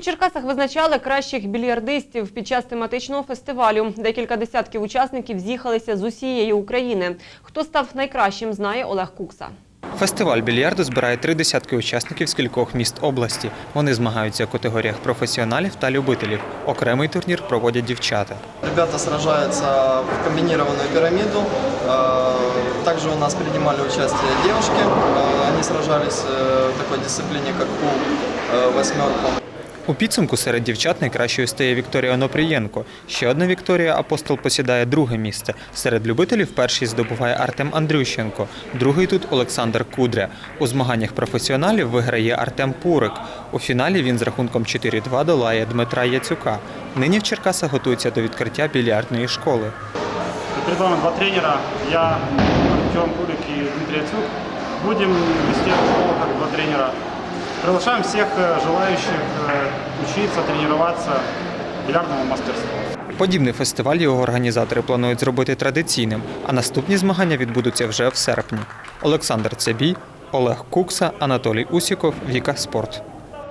У Черкасах визначали кращих більярдистів під час тематичного фестивалю. Декілька десятків учасників з'їхалися з усієї України. Хто став найкращим, знає Олег Кукса. Фестиваль більярду збирає три десятки учасників з кількох міст області. Вони змагаються в категоріях професіоналів та любителів. Окремий турнір проводять дівчата. Ребята сражаются в комбинированную пирамиду. Э, Также у нас принимали участие девушки. Э, Они сражались э, в такой дисциплине, как пул, э, восьмерку. У підсумку серед дівчат найкращою стає Вікторія Онопрієнко. Ще одна Вікторія Апостол посідає друге місце. Серед любителів перший здобуває Артем Андрющенко, другий тут Олександр Кудря. У змаганнях професіоналів виграє Артем Пурик. У фіналі він з рахунком 4-2 долає Дмитра Яцюка. Нині в Черкасах готується до відкриття більярдної школи. Перед вами два тренера, я, Артем Кулик и Дмитрий Яцюк. Будем вести как два тренера. Приглашаем всех э, желающих э, учиться, тренироваться бильярдному мастерству. Подібний фестиваль його організатори планують зробити традиційним, а наступні змагання відбудуться вже в серпні. Олександр Цебій, Олег Кукса, Анатолій Усіков, Віка Спорт.